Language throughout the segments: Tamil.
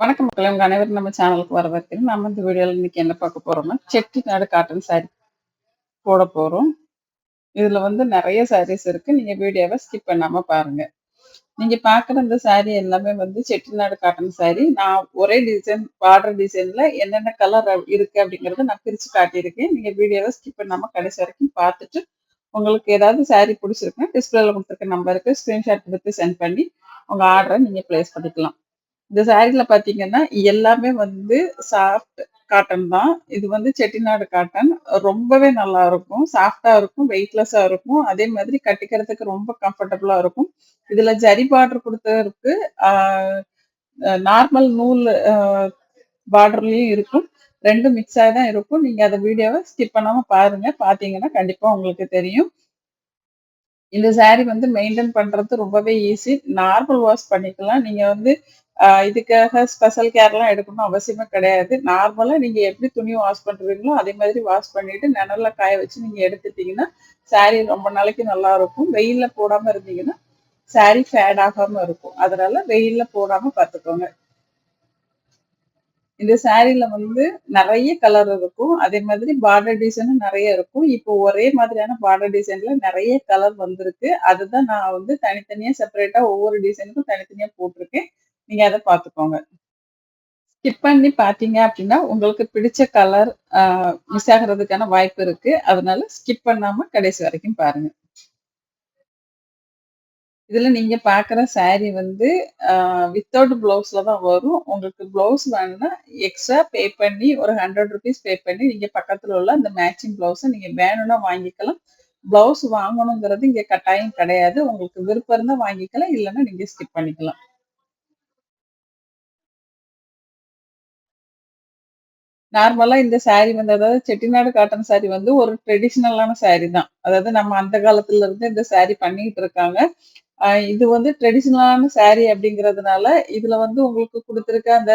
வணக்கம் மக்களே உங்க அனைவரும் நம்ம சேனலுக்கு வரவேற்கிறோம் நம்ம இந்த வீடியோல இன்னைக்கு என்ன பார்க்க போறோம்னா செட்டிநாடு காட்டன் சாரி போட போறோம். இதுல வந்து நிறைய சாரீஸ் இருக்கு. நீங்க வீடியோவை ஸ்கிப் பண்ணாம பாருங்க. நீங்க பாக்குற இந்த saree எல்லாமே வந்து செட்டிநாடு காட்டன் saree. நான் ஒரே டிசைன் பார்டர் டிசைன்ல என்னென்ன கலர் இருக்கு அப்படிங்கறத நான் பிரிச்சு காட்டியிருக்கேன். நீங்க வீடியோவை ஸ்கிப் பண்ணாம கடைசி வரைக்கும் பார்த்துட்டு உங்களுக்கு ஏதாவது saree பிடிச்சிருக்குன்னா டிஸ்பிளேல கொடுத்துருக்க நம்பருக்கு ஸ்கிரீன்ஷாட் எடுத்து சென்ட் பண்ணி உங்க ஆர்டரை நீங்க பிளேஸ் பண்ணிக்கலாம். இந்த சாரீல பாத்தீங்கன்னா எல்லாமே வந்து சாஃப்ட் காட்டன் தான். இது வந்து செட்டிநாடு காட்டன் ரொம்பவே நல்லா இருக்கும். சாஃப்டா இருக்கும் வெயிட்லெஸ்ஸா இருக்கும். அதே மாதிரி கட்டிக்கிறதுக்கு ரொம்ப கம்ஃபர்டபுளா இருக்கும். இதுல ஜரி பார்டர் கொடுத்ததுக்கு நார்மல் நூல் பார்டர்லயும் இருக்கும். ரெண்டும் மிக்ஸ் ஆகி தான் இருக்கும். நீங்க அதை வீடியோவை ஸ்கிப் பண்ணாம பாருங்க. பாத்தீங்கன்னா கண்டிப்பா உங்களுக்கு தெரியும். இந்த saree வந்து மெயின்டைன் பண்றது ரொம்பவே ஈஸி நார்மல் வாஷ் பண்ணிக்கலாம். நீங்க வந்து இதுக்காக ஸ்பெஷல் கேர்லாம் எடுக்கணும் அவசியமே கிடையாது. நார்மலா நீங்க எப்படி துணி வாஷ் பண்றீங்களோ அதே மாதிரி வாஷ் பண்ணிட்டு நிழல்ல காய வச்சு நீங்க எடுத்துட்டீங்கன்னா saree ரொம்ப நாளைக்கு நல்லா இருக்கும். வெயில்ல போடாம இருந்தீங்கன்னா saree ஃபேட் ஆகாம இருக்கும். அதனால வெயில்ல போடாம பார்த்துக்கோங்க. இந்த சாரீல வந்து நிறைய கலர் இருக்கும். அதே மாதிரி பார்டர் டிசைனும் நிறைய இருக்கும். இப்போ ஒரே மாதிரியான பார்டர் டிசைன்ல நிறைய கலர் வந்திருக்கு. அதுதான் நான் வந்து தனித்தனியா செப்பரேட்டா ஒவ்வொரு டிசைனுக்கும் தனித்தனியா போட்டிருக்கேன். நீங்க அதை பார்த்துக்கோங்க. ஸ்கிப் பண்ணி பார்த்தீங்க அப்படின்னா உங்களுக்கு பிடிச்ச கலர் மிஸ் ஆகிறதுக்கான வாய்ப்பு இருக்கு. அதனால ஸ்கிப் பண்ணாம கடைசி வரைக்கும் பாருங்க. இதுல நீங்க பாக்குற சாரீ வந்து வித்தவுட் ப்ளவுஸில் தான் வரும். உங்களுக்கு ப்ளவுஸ் வேணும்னா எக்ஸ்ட்ரா பே பண்ணி ஒரு ஹண்ட்ரட் ருபீஸ் பே பண்ணி நீங்க பக்கத்துல உள்ள அந்த மேட்சிங் ப்ளவுஸை நீங்கள் வேணும்னா வாங்கிக்கலாம். ப்ளவுஸ் வாங்கணுங்கிறது இங்க கட்டாயம் கிடையாது. உங்களுக்கு விருப்பம் இருந்தால் வாங்கிக்கலாம் இல்லைன்னா நீங்க ஸ்கிப் பண்ணிக்கலாம். நார்மலா இந்த சாரீ வந்து அதாவது செட்டிநாடு காட்டன் சாரீ வந்து ஒரு ட்ரெடிஷ்னலான சாரீ தான். அதாவது நம்ம அந்த காலத்துல இருந்து இந்த சாரீ பண்ணிட்டு இருக்காங்க. இது வந்து ட்ரெடிஷ்னலான saree அப்படிங்கிறதுனால இதுல வந்து உங்களுக்கு கொடுத்துருக்க அந்த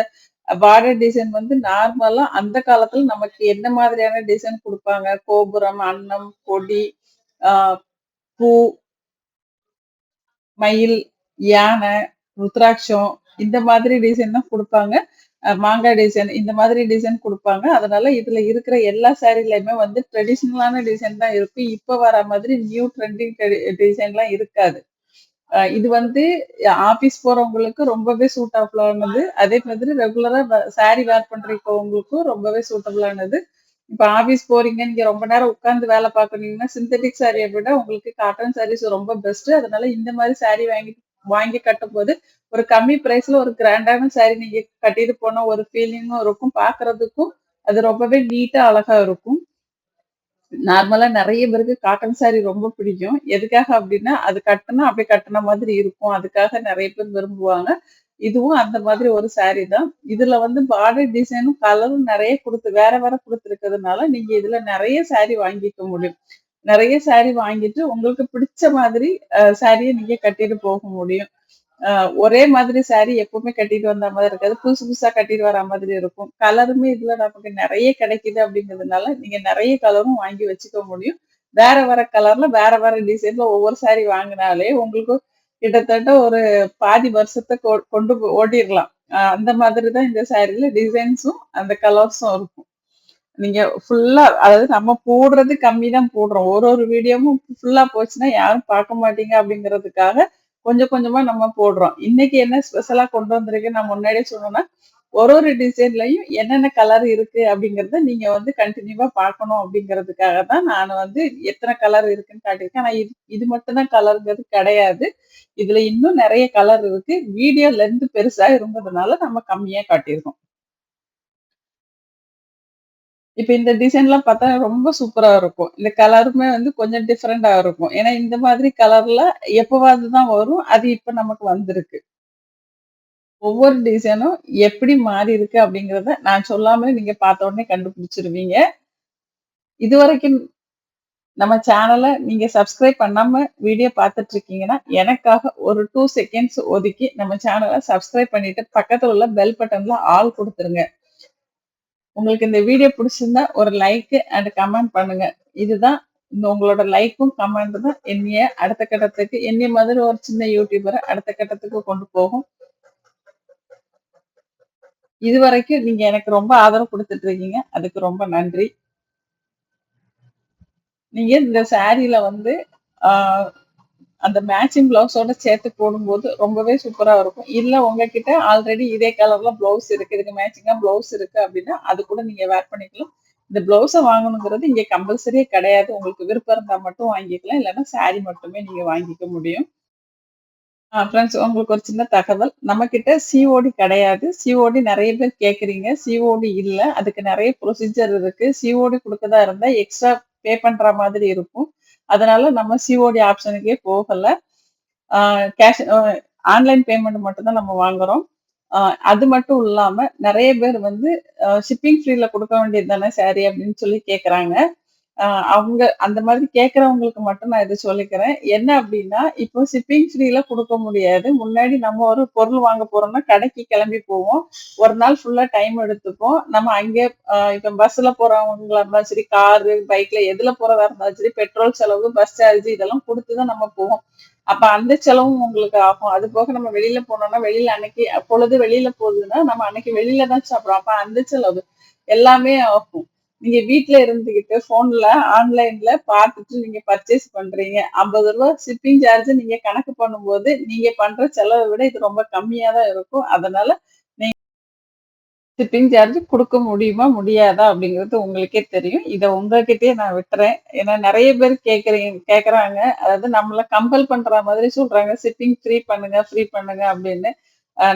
பார்டர் டிசைன் வந்து நார்மலா அந்த காலத்துல நமக்கு என்ன மாதிரியான டிசைன் கொடுப்பாங்க? கோபுரம் அன்னம் கொடி ஆஹ் பூ மயில் யானை ருத்ராட்சம் இந்த மாதிரி டிசைன் தான் கொடுப்பாங்க. மாங்காய் டிசைன் இந்த மாதிரி டிசைன் கொடுப்பாங்க. அதனால இதுல இருக்கிற எல்லா சாரீலயுமே வந்து ட்ரெடிஷ்னலான டிசைன் தான் இருக்கும். இப்ப வர மாதிரி நியூ ட்ரெண்டிங் டிசைன்லாம் இருக்காது. இது வந்து ஆபீஸ் போறவங்களுக்கு ரொம்பவே சூட்டபுளானது அதே மாதிரி ரெகுலரா சாரி வேர் பண்றவங்களுக்கும் ரொம்பவே சூட்டபுளானது இப்ப ஆபீஸ் போறீங்க நீங்க ரொம்ப நேரம் உட்கார்ந்து வேலை பார்க்கறீங்கன்னா சிந்தட்டிக் சாரியை விட உங்களுக்கு காட்டன் சாரீஸ் ரொம்ப பெஸ்ட் அதனால இந்த மாதிரி சாரி வாங்கி வாங்கி கட்டும் போது ஒரு கம்மி பிரைஸ்ல ஒரு கிராண்டான சாரி நீங்க கட்டிட்டு போனா ஒரு ஃபீலிங்கும் இருக்கும். பாக்குறதுக்கும் அது ரொம்பவே நீட்டா அழகா இருக்கும். நார்மலா நிறைய பேருக்கு காட்டன் சாரி ரொம்ப பிடிக்கும். எதுக்காக அப்படின்னா அது கட்டினா அப்படியே கட்டின மாதிரி இருக்கும். அதுக்காக நிறைய பேர் விரும்புவாங்க. இதுவும் அந்த மாதிரி ஒரு சாரி தான். இதுல வந்து பார்டர் டிசைனும் கலரும் நிறைய கொடுத்து வேற வேற கொடுத்துருக்கிறதுனால நீங்க இதுல நிறைய சாரி வாங்கிக்க முடியும். நிறைய சாரி வாங்கிட்டு உங்களுக்கு பிடிச்ச மாதிரி சாரியை நீங்க கட்டிட்டு போக முடியும். ஒரே மாதிரி சாரி எப்பவுமே கட்டிட்டு வந்த மாதிரி இருக்காது. புதுசு புதுசா கட்டிட்டு வர மாதிரி இருக்கும். கலருமே இதுல நமக்கு நிறைய கிடைக்குது அப்படிங்கிறதுனால நீங்க நிறைய கலரும் வாங்கி வச்சுக்க முடியும். வேற வேற கலர்ல வேற வேற டிசைன்ல ஒவ்வொரு சாரி வாங்கினாலே உங்களுக்கு கிட்டத்தட்ட ஒரு பாதி வருஷத்தை கொ- கொண்டு போ- ஓட்டிடலாம். அந்த மாதிரி தான் இந்த சாரீல டிசைன்ஸும் அந்த கலர்ஸும் இருக்கும். நீங்க ஃபுல்லா அதாவது நம்ம போடுறது கம்மி தான் போடுறோம். ஒரு ஒரு வீடியோவும் ஃபுல்லா போச்சுன்னா யாரும் பார்க்க மாட்டீங்க அப்படிங்கிறதுக்காக கொஞ்சம் கொஞ்சமா நம்ம போடுறோம். இன்னைக்கு என்ன ஸ்பெஷலா கொண்டு வந்திருக்கு? நான் முன்னாடியே சொன்னோம்னா ஒரு ஒரு டிசைன்லயும் என்னென்ன கலர் இருக்கு அப்படிங்கறத நீங்க வந்து கண்டினியூவா பார்க்கணும் அப்படிங்கிறதுக்காக தான் நான் வந்து எத்தனை கலர் இருக்குன்னு காட்டியிருக்கேன். ஆனா இது இது மட்டும் தான் கலருங்கிறது கிடையாது. இதுல இன்னும் நிறைய கலர் இருக்கு. வீடியோ லென்த் பெருசா இருந்ததுனால நம்ம கம்மியா காட்டியிருக்கோம். இப்ப இந்த டிசைன் எல்லாம் பார்த்தா ரொம்ப சூப்பரா இருக்கும். இந்த கலருமே வந்து கொஞ்சம் டிஃப்ரெண்டா இருக்கும். ஏன்னா இந்த மாதிரி கலர்ல எப்பவாவது தான் வரும். அது இப்ப நமக்கு வந்திருக்கு. ஒவ்வொரு டிசைனும் எப்படி மாறி இருக்கு அப்படிங்கறத நான் சொல்லாமலே நீங்க பார்த்த உடனே கண்டுபிடிச்சிருவீங்க. இது வரைக்கும் நம்ம சேனலை நீங்க சப்ஸ்கிரைப் பண்ணாம வீடியோ பார்த்துட்டு இருக்கீங்கன்னா எனக்காக ஒரு டூ செகண்ட்ஸ் ஒதுக்கி நம்ம சேனலை சப்ஸ்கிரைப் பண்ணிட்டு பக்கத்துல உள்ள பெல் பட்டன்ல ஆல் கொடுத்துருங்க. உங்களுக்கு இந்த வீடியோ பிடிச்சிருந்தா ஒரு லைக் அண்ட் கமெண்ட் பண்ணுங்க இதுதான் இந்த உங்களோட லைக்கும் கமெண்ட் தான் என்னைய அடுத்த கட்டத்துக்கு என்னைய மாதிரி ஒரு சின்ன யூடியூபரை அடுத்த கட்டத்துக்கு கொண்டு போகும் இது வரைக்கும் நீங்க எனக்கு ரொம்ப ஆதரவு கொடுத்துட்டு இருக்கீங்க. அதுக்கு ரொம்ப நன்றி. நீங்க இந்த சாரியில வந்து அந்த மேட்சிங் பிளவுஸோட சேர்த்து போடும்போது ரொம்பவே சூப்பராக இருக்கும். இல்லை உங்ககிட்ட ஆல்ரெடி இதே கலர்ல பிளவுஸ் இருக்கு. இதுக்கு மேட்சிங்காக பிளவுஸ் இருக்கு அப்படின்னா அது கூட நீங்க வேர் பண்ணிக்கலாம். இந்த பிளவுஸை வாங்கணுங்கிறது இங்கே கம்பல்சரியே கிடையாது. உங்களுக்கு விருப்பம் இருந்தால் மட்டும் வாங்கிக்கலாம். இல்லைன்னா சாரி மட்டுமே நீங்க வாங்கிக்க முடியும். ஃப்ரெண்ட்ஸ் உங்களுக்கு ஒரு சின்ன தகவல். நம்மக்கிட்ட சிஓடி கிடையாது. சிஓடி நிறைய பேர் கேட்குறீங்க. சிஓடி இல்லை அதுக்கு நிறைய ப்ரொசீஜர் இருக்கு. சிஓடி கொடுக்கதா இருந்தால் எக்ஸ்ட்ரா பே பண்ற மாதிரி இருக்கும். அதனால நம்ம சிஓடி ஆப்ஷனுக்கே போகல. கேஷ் ஆன்லைன் பேமெண்ட் மட்டும் தான் நம்ம வாங்குறோம். அது மட்டும் இல்லாம நிறைய பேர் வந்து ஷிப்பிங் ஃப்ரீல கொடுக்க வேண்டியது தானே சாரி அப்படின்னு சொல்லி கேட்கறாங்க. அவங்க அந்த மாதிரி கேட்கறவங்களுக்கு மட்டும் நான் இதை சொல்லிக்கிறேன். என்ன அப்படின்னா இப்போ ஷிப்பிங் ஃப்ரீல கொடுக்க முடியாது. முன்னாடி நம்ம ஒரு பொருள் வாங்க போறோம்னா, கடைக்கு கிளம்பி போவோம். ஒரு நாள் ஃபுல்லா டைம் எடுத்துப்போம். நம்ம அங்கே இப்போ இப்ப பஸ்ல போறவங்களா இருந்தாலும் சரி, காரு, பைக்ல எதுல போறதா இருந்தாலும் சரி, பெட்ரோல் செலவு, பஸ் சார்ஜ் இதெல்லாம் கொடுத்துதான் நம்ம போவோம். அப்ப அந்த செலவும் உங்களுக்கு ஆகும். அது போக நம்ம வெளியில போனோம்னா, வெளியில அன்னைக்கு பொழுது வெளியில போகுதுன்னா, நம்ம அன்னைக்கு வெளியில தான் சாப்பிடுறோம். அப்ப அந்த செலவு எல்லாமே ஆகும். நீங்க வீட்டுல இருந்துகிட்டு ஃபோன்ல ஆன்லைன்ல பார்த்துட்டு நீங்க பர்ச்சேஸ் பண்றீங்க. ஐம்பது ரூபா ஷிப்பிங் சார்ஜ் நீங்க கணக்கு பண்ணும்போது, நீங்க பண்ற செலவை விட இது ரொம்ப கம்மியா தான் இருக்கும். அதனால நீங்க ஷிப்பிங் சார்ஜ் கொடுக்க முடியுமா? முடியாதா? அப்படிங்கிறது உங்களுக்கே தெரியும். இதை உங்ககிட்டயே நான் விட்டுறேன். ஏன்னா நிறைய பேர் கேட்குறீங்க கேட்கறாங்க. அதாவது நம்மள கம்பல் பண்ற மாதிரி சொல்றாங்க. ஷிப்பிங் ஃப்ரீ பண்ணுங்க, ஃப்ரீ பண்ணுங்க அப்படின்னு.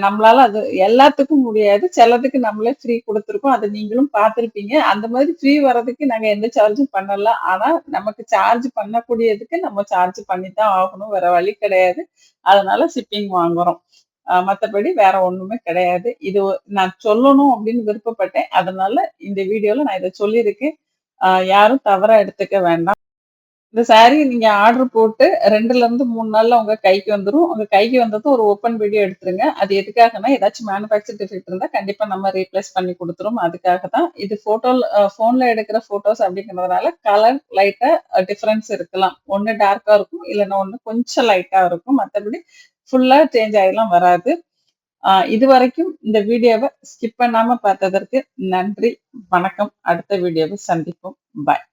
நம்மளால அது எல்லாத்துக்கும் முடியாது. சிலதுக்கு நம்மளே ஃப்ரீ கொடுத்துருக்கோம் அதை நீங்களும் பார்த்துருப்பீங்க அந்த மாதிரி ஃப்ரீ வர்றதுக்கு நாங்கள் எந்த சார்ஜும் பண்ணல. ஆனால் நமக்கு சார்ஜ் பண்ணக்கூடியதுக்கு நம்ம சார்ஜ் பண்ணி தான் ஆகணும். வேற வழி கிடையாது. அதனால ஷிப்பிங் வாங்குறோம். மற்றபடி வேற ஒண்ணுமே கிடையாது. இது நான் சொல்லணும் அப்படின்னு விருப்பப்பட்டேன். அதனால இந்த வீடியோல நான் இதை சொல்லியிருக்கேன். யாரும் தவறா எடுத்துக்க வேண்டாம். இந்த சாரீ நீங்க ஆர்டர் போட்டு 2லருந்து 3 நாள்ல உங்க கைக்கு வந்துடும் உங்க கைக்கு வந்ததும் ஒரு ஓப்பன் வீடியோ எடுத்துருங்க. அது எதுக்காகன்னா, ஏதாச்சும் மேனுஃபேக்சர் டிஃபெக்ட் இருந்தா கண்டிப்பா நம்ம ரீப்ளேஸ் பண்ணி கொடுத்துரும் அதுக்காக தான். இது போட்டோ போன்ல எடுக்கிற ஃபோட்டோஸ் அப்படிங்கிறதுனால கலர் லைட்டா டிஃபரன்ஸ் இருக்கலாம். ஒன்னு டார்க்கா இருக்கும். இல்லைன்னா ஒண்ணு கொஞ்சம் லைட்டா இருக்கும். மற்றபடி ஃபுல்லா சேஞ்ச் ஆகிலாம் வராது. இது வரைக்கும் இந்த வீடியோவை ஸ்கிப் பண்ணாம பார்த்ததற்கு நன்றி. வணக்கம். அடுத்த வீடியோவை சந்திப்போம். பாய்.